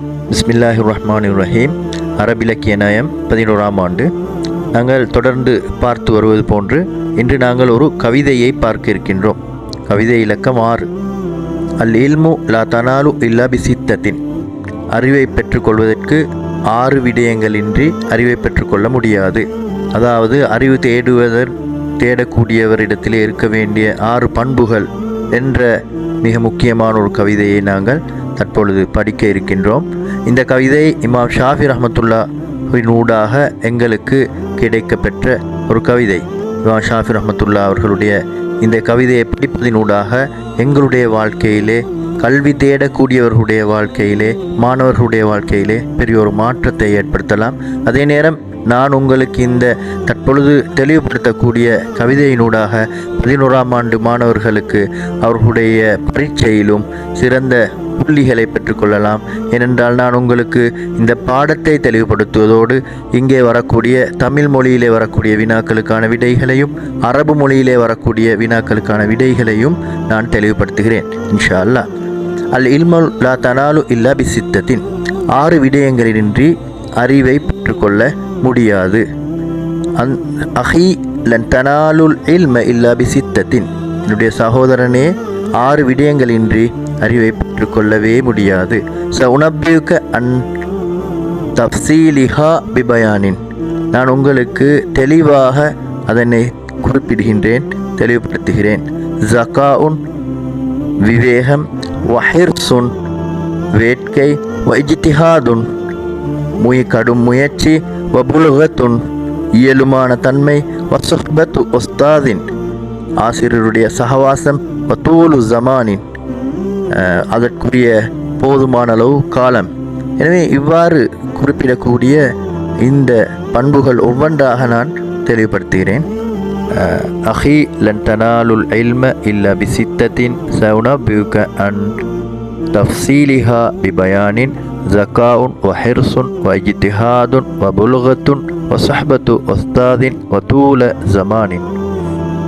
பிஸ்மில்லாஹி ரஹ்மான் ரஹீம் அரபிலக்கிய நயம் பதினோராம் ஆண்டு. நாங்கள் தொடர்ந்து பார்த்து வருவது போன்று இன்று நாங்கள் ஒரு கவிதையை பார்க்க இருக்கின்றோம். கவிதை இலக்கம் ஆறு. அல் இல்மு லா தனாலு இல்லா பிசித்தத்தின் அறிவை பெற்றுக்கொள்வதற்கு ஆறு விடயங்களின்றி அறிவை பெற்றுக்கொள்ள முடியாது. அதாவது அறிவு தேடுவதர் தேடக்கூடியவரிடத்திலே இருக்க வேண்டிய ஆறு பண்புகள் என்ற மிக முக்கியமான ஒரு கவிதையை நாங்கள் தற்பொழுது படிக்க இருக்கின்றோம். இந்த கவிதை இமாம் ஷாஃபி ரஹமத்துல்லாவின் ஊடாக எங்களுக்கு கிடைக்கப்பெற்ற ஒரு கவிதை. இமாம் ஷாஃபி ரஹமத்துல்லா அவர்களுடைய இந்த கவிதையை படிப்பதினூடாக எங்களுடைய வாழ்க்கையிலே கல்வி தேடக்கூடியவர்களுடைய வாழ்க்கையிலே மாணவர்களுடைய வாழ்க்கையிலே பெரிய ஒரு மாற்றத்தை ஏற்படுத்தலாம். அதே நேரம் நான் உங்களுக்கு இந்த தற்பொழுது தெளிவுபடுத்தக்கூடிய கவிதையினூடாக பதினோராம் ஆண்டு மாணவர்களுக்கு அவர்களுடைய பரீட்சையிலும் சிறந்த புள்ளிகளை பெற்றுக்கொள்ளலாம். ஏனென்றால் நான் உங்களுக்கு இந்த பாடத்தை தெளிவுபடுத்துவதோடு இங்கே வரக்கூடிய தமிழ் மொழியிலே வரக்கூடிய வினாக்களுக்கான விடைகளையும் அரபு மொழியிலே வரக்கூடிய வினாக்களுக்கான விடைகளையும் நான் தெளிவுபடுத்துகிறேன். இன்ஷா அல்லாஹ் அல் இல்மல் லா தனாலு இல்லா பிசித்தத்தின் ஆறு விடயங்களினின்றி அறிவை பெற்றுக்கொள்ள முடியாது. அந் அஹி லன் தனாலுல் இல்ம இல்லா பிசித்தத்தின் என்னுடைய சகோதரனே ஆறு விடயங்களின்றி அறிவை பெற்றுக்கொள்ளவே முடியாது. ச உனப்பியுக்க அன் தப்சீலிஹா பிபயானின். நான் உங்களுக்கு தெளிவாக அதனை குறிப்பிடுகின்றேன் தெளிவுபடுத்துகிறேன். ஜகாஉன் விவேகம் வஹிர்சுன் வேட்கை வைஜித்திஹாதுன் முய கடும் முயற்சி வபுலுகத்துன் இயலுமான தன்மை வசுஹ்பத்து ஒஸ்தாதின் ஆசிரியருடைய சகவாசம் பத்தோலு ஜமானின் அதற்குரிய போதுமான அளவு காலம். எனவே இவ்வாறு குறிப்பிடக்கூடிய இந்த பண்புகள் ஒவ்வொன்றாக நான் தெளிவுபடுத்துகிறேன். அஹி லன் தனாலுல் இல்ம இல்ல பிசித்தத்தின் சவுனபியுக அன் தஃசீலிஹா பிபயானின் ஜகாவுன் வஹிர்சுன் வஜித்திஹாதுன் வபுலுகத்துன் வசஹ்பத்து ஒஸ்தாதின் வதூல ஜமானின்.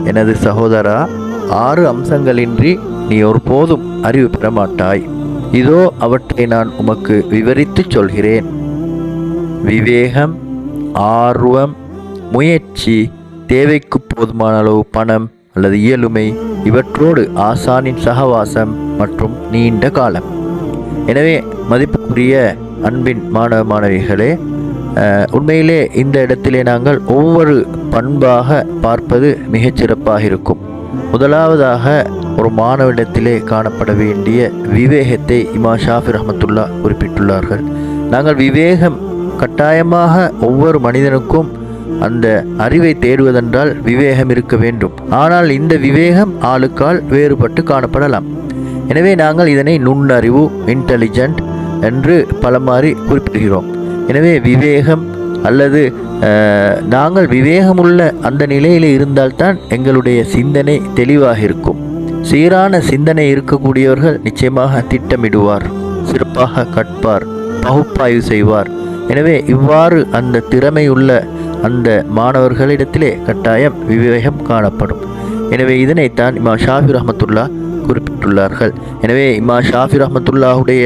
எனது சகோதரா ஆறு அம்சங்களின்றி நீ ஒருபோதும் அறிவு பெறமாட்டாய். இதோ அவற்றை நான் உமக்கு விவரித்துச் சொல்கிறேன். விவேகம் ஆர்வம் முயற்சி தேவைக்கு போதுமான அளவு பணம் அல்லது இயலுமை இவற்றோடு ஆசானின் சகவாசம் மற்றும் நீண்ட காலம். எனவே மதிப்புக்குரிய அன்பின் மாணவ மாணவிகளே உண்மையிலே இந்த இடத்திலே நாங்கள் ஒவ்வொரு பண்பாக பார்ப்பது மிகச்சிறப்பாக இருக்கும். முதலாவதாக ஒரு மாணவனிடத்திலே காணப்பட வேண்டிய விவேகத்தை இமா ஷாஃபி ரஹமத்துல்லா குறிப்பிட்டுள்ளார்கள். நாங்கள் விவேகம் கட்டாயமாக ஒவ்வொரு மனிதனுக்கும் அந்த அறிவை தேடுவதென்றால் விவேகம் இருக்க வேண்டும். ஆனால் இந்த விவேகம் ஆளுக்கால் வேறுபட்டு காணப்படலாம். எனவே நாங்கள் இதனை நுண்ணறிவு இன்டெலிஜென்ட் என்று பலமாறி குறிப்பிடுகிறோம். எனவே விவேகம் அல்லது நாங்கள் விவேகமுள்ள அந்த நிலையில் இருந்தால்தான் எங்களுடைய சிந்தனை தெளிவாக இருக்கும் சீரான சிந்தனை இருக்கக்கூடியவர்கள் நிச்சயமாக திட்டமிடுவார் சிறப்பாக கற்பார் பகுப்பாய்வு செய்வார். எனவே இவ்வாறு அந்த திறமையுள்ள அந்த மாணவர்களிடத்திலே கட்டாயம் விவேகம் காணப்படும். எனவே இதனைத்தான் இமா ஷாஃபி ரஹமத்துல்லா குறிப்பிட்டுள்ளார்கள். எனவே இமா ஷாஃபி ரஹமத்துல்லாவுடைய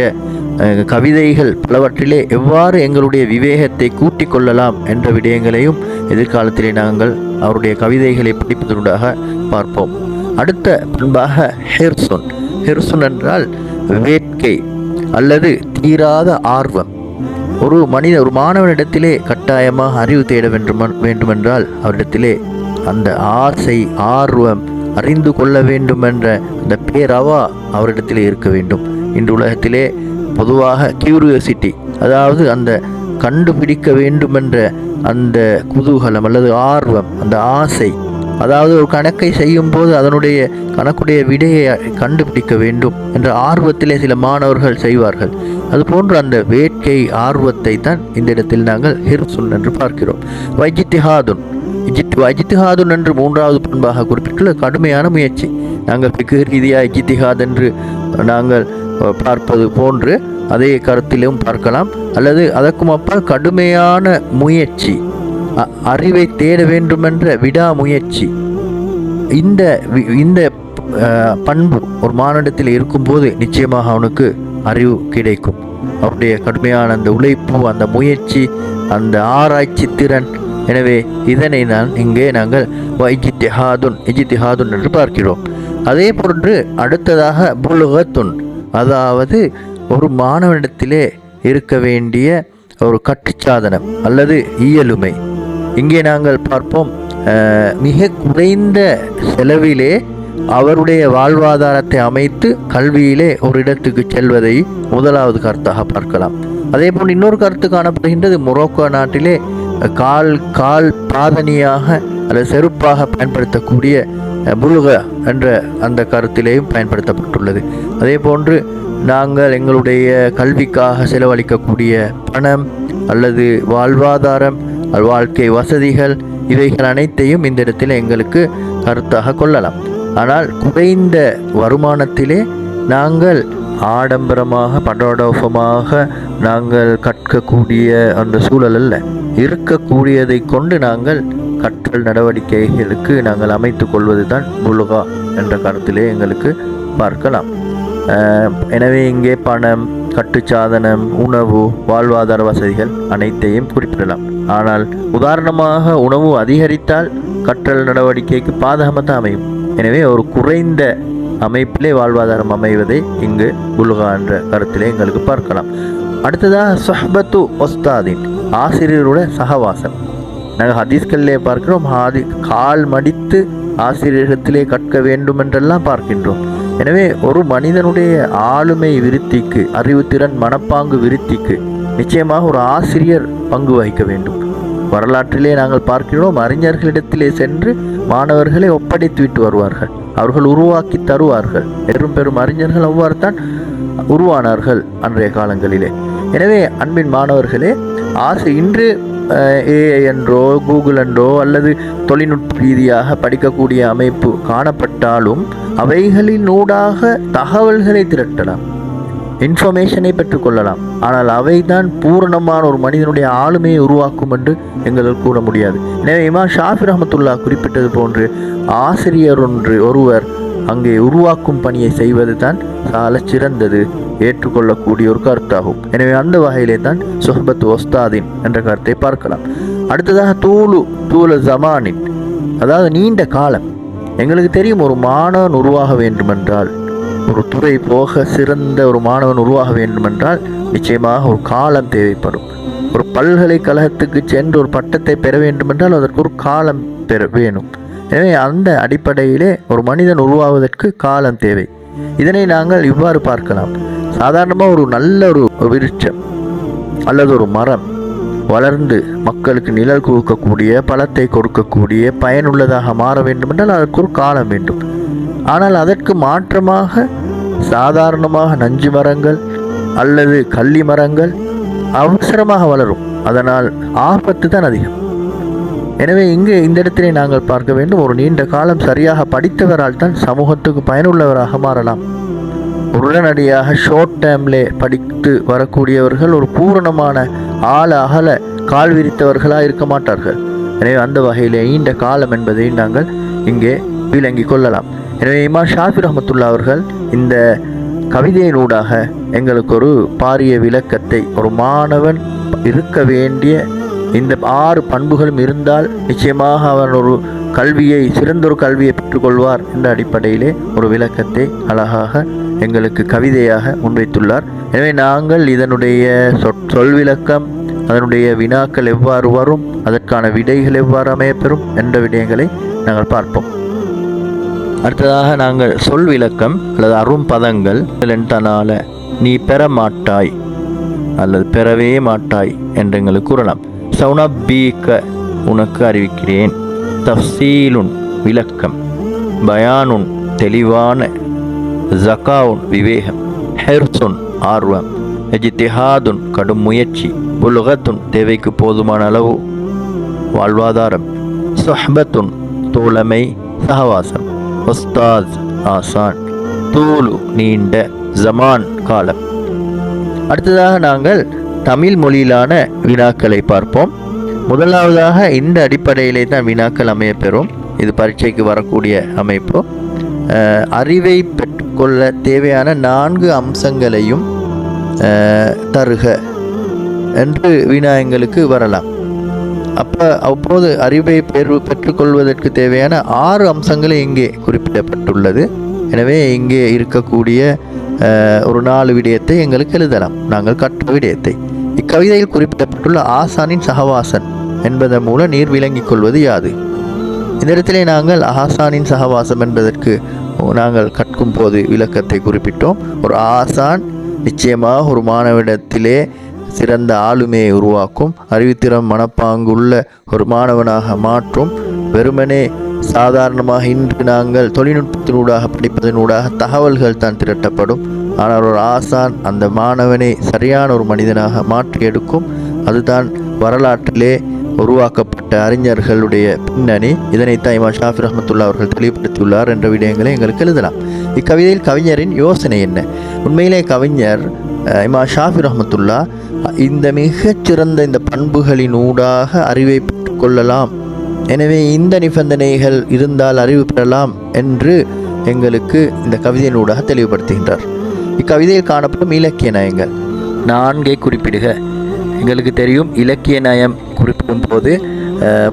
கவிதைகள் பலவற்றிலே எவ்வாறு எங்களுடைய விவேகத்தை கூட்டிக் கொள்ளலாம் என்ற விடயங்களையும் எதிர்காலத்திலே நாங்கள் அவருடைய கவிதைகளை படிப்பதனூடாக பார்ப்போம். அடுத்த பண்பாக ஹெர்சோன். ஹெர்சுன் என்றால் வேட்கை அல்லது தீராத ஆர்வம். ஒரு மனித ஒரு மாணவனிடத்திலே கட்டாயமாக அறிவு தேட வேண்டும் வேண்டுமென்றால் அவரிடத்திலே அந்த ஆசை ஆர்வம் அறிந்து கொள்ள வேண்டும் என்ற அந்த பேரவா அவரிடத்திலே இருக்க வேண்டும். இன்று உலகத்திலே பொதுவாக கியூரியோசிட்டி அதாவது அந்த கண்டுபிடிக்க வேண்டுமென்ற அந்த குதூகலம் அல்லது ஆர்வம் அந்த ஆசை. அதாவது ஒரு கணக்கை செய்யும் போது அதனுடைய கணக்குடைய விடையை கண்டுபிடிக்க வேண்டும் என்ற ஆர்வத்திலே சில மாணவர்கள் செய்வார்கள். அதுபோன்று அந்த வேட்கை ஆர்வத்தை தான் இந்த இடத்தில் நாங்கள் ஹிர்சுன் என்று பார்க்கிறோம். வைஜித்திஹாதுன். இஜித் வைஜித்திஹாதுன் என்று மூன்றாவது பண்பாக குறிப்பிட்டுள்ள கடுமையான முயற்சி. நாங்கள் பிக்கு ரீதியாக இஜித்திஹாத் என்று நாங்கள் பார்ப்பது போன்று அதே கருத்திலும் பார்க்கலாம். அல்லது அதற்கும் அப்பால் கடுமையான முயற்சி அ- அறிவை தேட வேண்டுமென்ற விடாமுயற்சி. இந்த வி- இந்த பண்பு ஒரு மானிடத்தில் இருக்கும்போது நிச்சயமாக அவனுக்கு அறிவு கிடைக்கும். அவருடைய கடுமையான அந்த உழைப்பு அந்த முயற்சி அந்த ஆராய்ச்சி திறன். எனவே இதனை நான் இங்கே நாங்கள் வைஜித்திஹாதுன் இஜித்திஹாதுன் என்று பார்க்கிறோம். அதே போன்று அடுத்ததாக புலுகத்துன். அதாவது ஒரு மாணவனிடத்திலே இருக்க வேண்டிய ஒரு கட்டுச்சாதனம் அல்லது இயலுமை. இங்கே நாங்கள் பார்ப்போம் மிக குறைந்த செலவிலே அவருடைய வாழ்வாதாரத்தை அமைத்து கல்வியிலே ஒரு இடத்துக்கு செல்வதை முதலாவது கருத்தாக பார்க்கலாம். அதே போன்று இன்னொரு கருத்து காணப்படுகின்றது மொரோக்கோ நாட்டிலே கால் கால் பாதனியாக அல்லது செருப்பாக பயன்படுத்தக்கூடிய புலுக என்ற அந்த கருத்திலேயும் பயன்படுத்தப்பட்டுள்ளது. அதே போன்று நாங்கள் எங்களுடைய கல்விக்காக செலவழிக்கக்கூடிய பணம் அல்லது வாழ்வாதாரம் வாழ்க்கை வசதிகள் இவைகள் அனைத்தையும் இந்த இடத்தில் எங்களுக்கு கருத்தாக கொள்ளலாம். ஆனால் குறைந்த வருமானத்திலே நாங்கள் ஆடம்பரமாக படோடோபமாக நாங்கள் கற்கக்கூடிய அந்த சூழல் அல்ல. இருக்கக்கூடியதை கொண்டு நாங்கள் கற்றல் நடவடிக்கைகளுக்கு நாங்கள் அமைத்து கொள்வது தான் புலுகா என்ற கருத்திலே எங்களுக்கு பார்க்கலாம். எனவே இங்கே பணம் கட்டுச்சாதனம் உணவு வாழ்வாதார வசதிகள் அனைத்தையும் குறிப்பிடலாம். ஆனால் உதாரணமாக உணவு அதிகரித்தால் கற்றல் நடவடிக்கைக்கு பாதகமாக தான் அமையும். எனவே ஒரு குறைந்த அமைப்பிலே வாழ்வாதாரம் அமைவதை இங்கு புலுகா என்ற கருத்திலே எங்களுக்கு பார்க்கலாம். அடுத்ததாக சஹபத்து ஒஸ்தாதின் ஆசிரியருடைய சகவாசம். நாங்கள் ஹதீஸ்களிலே பார்க்கிறோம் ஹாதி கால் மடித்து ஆசிரியரிடத்திலே கற்க வேண்டும் என்றெல்லாம் பார்க்கின்றோம். எனவே ஒரு மனிதனுடைய ஆளுமை விருத்திக்கு அறிவுத்திறன் மனப்பாங்கு விருத்திக்கு நிச்சயமாக ஒரு ஆசிரியர் பங்கு வகிக்க வேண்டும். வரலாற்றிலே நாங்கள் பார்க்கிறோம் அறிஞர்களிடத்திலே சென்று மாணவர்களை ஒப்படைத்து விட்டு வருவார்கள். அவர்கள் உருவாக்கி தருவார்கள். பெரும் பெரும் அறிஞர்கள் அவ்வாறு தான் உருவானார்கள் அன்றைய காலங்களிலே. எனவே அன்பின் மாணவர்களே ஆசை இன்று ஏஐ என்றோ கூகுள் என்றோ அல்லது தொழில்நுட்ப ரீதியாக படிக்கக்கூடிய அமைப்பு காணப்பட்டாலும் அவைகளின் ஊடாக தகவல்களை திரட்டலாம். இன்ஃபர்மேஷனை பெற்றுக்கொள்ளலாம். ஆனால் அவைதான் பூரணமான ஒரு மனிதனுடைய ஆளுமையை உருவாக்கும் என்று எங்களால் கூற முடியாது. எனவே இமா ஷாஃபி ரஹமத்துல்லா குறிப்பிட்டது போன்று ஆசிரியர் ஒன்று ஒருவர் அங்கே உருவாக்கும் பணியை செய்வது தான் சால சிறந்தது. ஏற்றுக்கொள்ளக்கூடிய ஒரு கருத்தாகும். எனவே அந்த வகையிலே தான் சொஹபத் ஒஸ்தாதின் என்ற கருத்தை பார்க்கலாம். அடுத்ததாக தூளு தூள ஜமானின். அதாவது நீண்ட காலம். எங்களுக்கு தெரியும் ஒரு மாணவன் உருவாக வேண்டுமென்றால் ஒரு துறை போக சிறந்த ஒரு மாணவன் உருவாக வேண்டுமென்றால் நிச்சயமாக ஒரு காலம் தேவைப்படும். ஒரு பல்கலைக்கழகத்துக்கு சென்று ஒரு பட்டத்தை பெற வேண்டுமென்றால் அதற்கு ஒரு காலம் பெற வேணும். எனவே அந்த அடிப்படையிலே ஒரு மனிதன் உருவாவதற்கு காலம் தேவை. இதனை நாங்கள் இவ்வாறு பார்க்கலாம். சாதாரணமாக ஒரு நல்ல ஒரு விருட்சம் அல்லது ஒரு மரம் வளர்ந்து மக்களுக்கு நிழல் கொடுக்கக்கூடிய பழத்தை கொடுக்கக்கூடிய பயனுள்ளதாக மாற வேண்டுமென்றால் அதற்கு ஒரு காலம் வேண்டும். ஆனால் அதற்கு மாற்றமாக சாதாரணமாக நஞ்சு மரங்கள் அல்லது கள்ளி மரங்கள் அவசரமாக வளரும். அதனால் ஆபத்து தான் அதிகம். எனவே இங்கு இந்த இடத்திலே நாங்கள் பார்க்க வேண்டும் ஒரு நீண்ட காலம் சரியாக படித்தவரால் தான் சமூகத்துக்கு பயனுள்ளவராக மாறலாம். உடனடியாக ஷார்ட் டேம்லே படித்து வரக்கூடியவர்கள் ஒரு பூரணமான ஆழ அகல கால் விரித்தவர்களாக இருக்க மாட்டார்கள். எனவே அந்த வகையிலே நீண்ட காலம் என்பதை நாங்கள் இங்கே விளங்கி கொள்ளலாம். எனவே இமா ஷாஃபி ரஹமத்துல்லா அவர்கள் இந்த கவிதையினூடாக எங்களுக்கு ஒரு பாரிய விளக்கத்தை ஒரு மாணவன் இருக்க வேண்டிய இந்த ஆறு பண்புகளும் இருந்தால் நிச்சயமாக அவர் ஒரு கல்வியை சிறந்தொரு கல்வியை பெற்றுக்கொள்வார் என்ற அடிப்படையிலே ஒரு விளக்கத்தை அழகாக எங்களுக்கு கவிதையாக முன்வைத்துள்ளார். எனவே நாங்கள் இதனுடைய சொற் சொல் விளக்கம் அதனுடைய வினாக்கள் எவ்வாறு வரும் அதற்கான விடைகள் எவ்வாறு அமையப்பெறும் என்ற விடயங்களை நாங்கள் பார்ப்போம். அடுத்ததாக நாங்கள் சொல் விளக்கம் அல்லது அரும் பதங்கள். தனால நீ பெற மாட்டாய் அல்லது பெறவே மாட்டாய் என்று எங்களுக்கு கூறலாம். சவுனப்பீக்க உனக்கு அறிவிக்கிறேன். தஃசீலுன் விளக்கம். பயானுன் தெளிவான ஜகாவுன் விவேகம். ஹெர்சுன் ஆர்வம். எஜித்திஹாதுன் கடும் முயற்சி. புலுகத்துன் தேவைக்கு போதுமான அளவு வாழ்வாதாரம். சொஹபத்துன் தோழமை சகவாசம். உஸ்தாத் ஆசான். தூளு நீண்ட ஜமான் காலம். அடுத்ததாக நாங்கள் தமிழ் மொழியிலான வினாக்களை பார்ப்போம். முதலாவதாக இந்த அடிப்படையிலே தான் வினாக்கள் அமையப்பெறும். இது பரீட்சைக்கு வரக்கூடிய அமைப்பு. அறிவை பெற்றுக்கொள்ள தேவையான நான்கு அம்சங்களையும் தருக என்று வினா எங்களுக்கு வரலாம். அப்போ அப்போது அறிவை பெறு பெற்றுக்கொள்வதற்கு தேவையான ஆறு அம்சங்களை இங்கே குறிப்பிடப்பட்டுள்ளது. எனவே இங்கே இருக்கக்கூடிய ஒரு நாலு விடயத்தை எங்களுக்கு எழுதலாம். நாங்கள் கற்ற விடயத்தை. இக்கவிதையில் குறிப்பிடப்பட்டுள்ள ஆசானின் சகவாசன் என்பதன் மூலம் நீர் விளங்கிக் கொள்வது யாது? இந்த இடத்திலே நாங்கள் ஆசானின் சகவாசம் என்பதற்கு நாங்கள் கற்கும் போது விளக்கத்தை குறிப்பிட்டோம். ஒரு ஆசான் நிச்சயமாக ஒரு மாணவனிடத்திலே சிறந்த ஆளுமையை உருவாக்கும் அறிவுத்திறம் மனப்பாங்குள்ள ஒரு மாணவனாக மாற்றும். வெறுமனே சாதாரணமாக இன்று நாங்கள் தொழில்நுட்பத்தினூடாக படிப்பதனூடாக தகவல்கள் தான் திரட்டப்படும். ஆனால் ஒரு ஆசான் அந்த மாணவனை சரியான ஒரு மனிதனாக மாற்றி எடுக்கும். அதுதான் வரலாற்றிலே உருவாக்கப்பட்ட அறிஞர்களுடைய பின்னணி. இதனைத்தான் இமாம் ஷாஃபி ரஹமத்துல்லா அவர்கள் தெளிவுபடுத்தியுள்ளார் என்ற விடயங்களை எங்களுக்கு எழுதலாம். இக்கவிதையில் கவிஞரின் யோசனை என்ன? உண்மையிலே கவிஞர் இமா ஷாஃபி ரஹமத்துல்லா இந்த மிகச்சிறந்த இந்த பண்புகளின் ஊடாக அறிவை பெற்றுக்கொள்ளலாம் எனவே இந்த நிபந்தனைகள் இருந்தால் அறிவு பெறலாம் என்று எங்களுக்கு இந்த கவிதையினூடாக தெளிவுபடுத்துகின்றார். இக்கவிதையில் காணப்படும் இலக்கிய நயங்கள். நான்கை குறிப்பிடுக. எங்களுக்கு தெரியும் இலக்கிய நயம் குறிப்பிடும் போது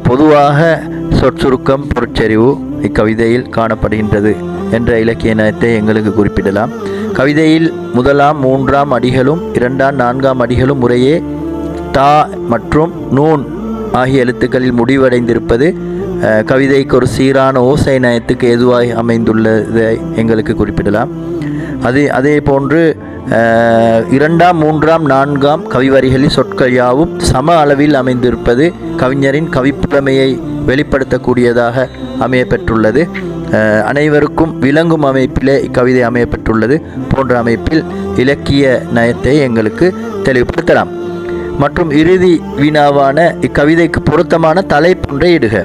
பொதுவாக சொற்சுருக்கம் பொருட்செறிவு இக்கவிதையில் காணப்படுகின்றது என்ற இலக்கிய நயத்தை எங்களுக்கு குறிப்பிடலாம். கவிதையில் முதலாம் மூன்றாம் அடிகளும் இரண்டாம் நான்காம் அடிகளும் முறையே தா மற்றும் நூன் ஆகிய எழுத்துக்களில் முடிவடைந்திருப்பது கவிதைக்கு ஒரு சீரான ஓசை நயத்துக்கு எதுவாய் அமைந்துள்ளதை எங்களுக்கு குறிப்பிடலாம். அதே அதே போன்று இரண்டாம் மூன்றாம் நான்காம் கவிவரிகளின் சொற்கள் யாவும் சம அளவில் அமைந்திருப்பது கவிஞரின் கவிப்புலமையை வெளிப்படுத்தக்கூடியதாக அமையப்பெற்றுள்ளது. அனைவருக்கும் விளங்கும் அமைப்பிலே இக்கவிதை அமையப்பெற்றுள்ளது. போன்ற அமைப்பில் இலக்கிய நயத்தை எங்களுக்கு தெளிவுபடுத்தலாம். மற்றும் இறுதி வினாவான இக்கவிதைக்கு பொருத்தமான தலைப்பொன்றை இடுக.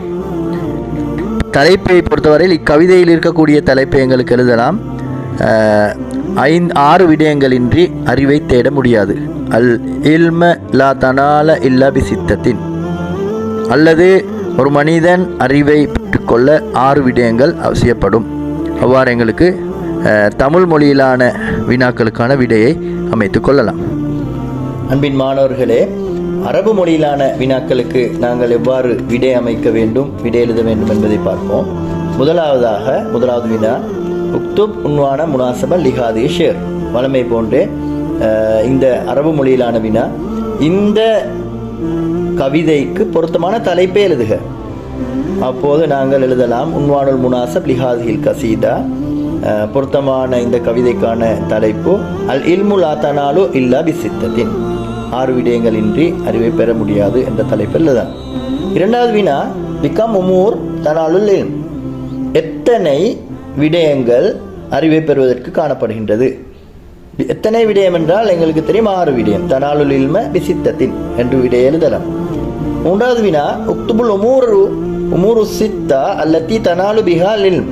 தலைப்பை பொறுத்தவரையில் இக்கவிதையில் இருக்கக்கூடிய தலைப்பை எங்களுக்கு எழுதலாம். ஐந்து ஆறு விடயங்களின்றி அறிவை தேட முடியாது. அல் இல்ம லா தனால இல்லா பிசித்தத்தின். அல்லது ஒரு மனிதன் அறிவை பெற்றுக்கொள்ள ஆறு விடயங்கள் அவசியப்படும். அவ்வாறு எங்களுக்கு தமிழ் மொழியிலான வினாக்களுக்கான விடையை அமைத்து கொள்ளலாம். அன்பின் மாணவர்களே அரபு மொழியிலான வினாக்களுக்கு நாங்கள் எவ்வாறு விடை அமைக்க வேண்டும் விடை எழுத வேண்டும் என்பதை பார்ப்போம். முதலாவதாக முதலாவது வினா உக்துப் உன்வான முனாசப லிஹாதி ஷேர். வளமை போன்று இந்த அரபு மொழியிலான வினா இந்த கவிதைக்கு பொருத்தமான தலைப்பை எழுதுக. அப்போது நாங்கள் எழுதலாம் உன்வானுல் முனாசப் லிஹாதில் கசீதா. பொருத்தமான இந்த கவிதைக்கான தலைப்பு அல் இல்மு லா தனாலு இல்லா பிசித்தத்தின். ஆறு விடயங்களின்றி அறிவை பெற முடியாது என்ற தலைப்பில் எழுதலாம். இரண்டாவது வினா பிகம் உமூர் தனாலுல் எத்தனை விடயங்கள் அறிவை பெறுவதற்கு காணப்படுகின்றது. எத்தனை விடயம் என்றால் எங்களுக்கு தெரியும் ஆறு விடயம். தனாலுல் இல்ம விசித்தத்தின் என்று விடய எழுதலாம். மூன்றாவது வினா உக்துபுல் உமூரு உமூரு சித்தா அல்லத்தி தனாலு பிஹால் இல்ம்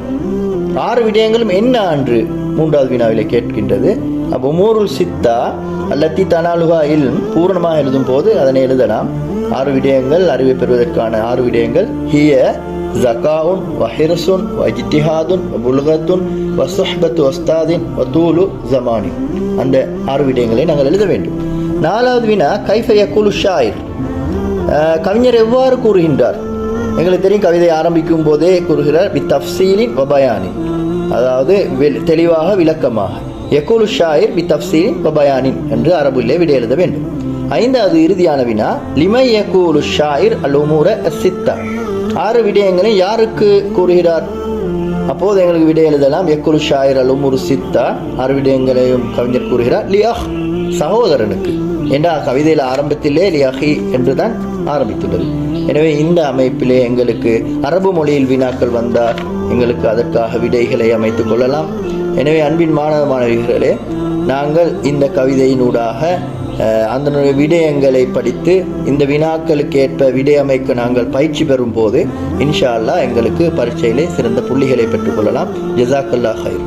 ஆறு விடயங்களும் என்ன அன்று மூன்றாவது வினாவிலே கேட்கின்றது. அப்போ உமூருல் சித்தா அல்லத்தி தனாலுகா இல்ம் பூரணமாக எழுதும் போது அதனை எழுதலாம். ஆறு விடயங்கள் அறிவை பெறுவதற்கான ஆறு விடயங்கள். ஹிய ஜகாவுன் வஹிரசுன் வஜித்திஹாதுன் புல்கத்துன் வசுஹ்பத்து வஸ்தாதின் வத்தூலு ஜமானி அந்த ஆறு விடயங்களை நாங்கள் எழுத வேண்டும். நாலாவது வினா கைஃபைய குலு ஷாயிர்? கவிஞர் எவ்வாறு கூறுகின்றார்? எங்களுக்கு தெரியும் கவிதை ஆரம்பிக்கும் போதே கூறுகிறார் பி தஃசீலின் வபயானின் அதாவது வெ- தெளிவாக விளக்கமாக. எக்குலு ஷாயிர் பி தஃசீலின் வபயானின் என்று அரபுலே விடை எழுத வேண்டும். ஐந்தாவது இறுதியான வினா லிமை யகூலு ஷாயிர் அல் உமூர சித்தா? ஆறு விடயங்களை யாருக்கு கூறுகிறார்? அப்போது எங்களுக்கு விடை எழுதலாம். எக்குழு ஷாயிரலும் ஒரு சித்தா ஆறு விடயங்களையும் கவிஞர் கூறுகிறார். லியாஹ் சகோதரனுக்கு. என்ற கவிதையில் ஆரம்பத்திலே லியாஹி என்றுதான் ஆரம்பித்துள்ளது. எனவே இந்த அமைப்பிலே எங்களுக்கு அரபு மொழியில் வினாக்கள் வந்தால் எங்களுக்கு அதற்காக விடைகளை அமைத்துக் கொள்ளலாம். எனவே அன்பின் மாணவ மாணவிகளே நாங்கள் இந்த கவிதையினூடாக அதனுடைய அந்த விடயங்களை படித்து இந்த வினாக்களுக்கு ஏற்ப விடயமைக்கு நாங்கள் பயிற்சி பெறும் போது இன்ஷா அல்லாஹ் எங்களுக்கு பரீட்சையிலே சிறந்த புள்ளிகளை பெற்றுக்கொள்ளலாம் ஜசாக்கல்லா ஹைர்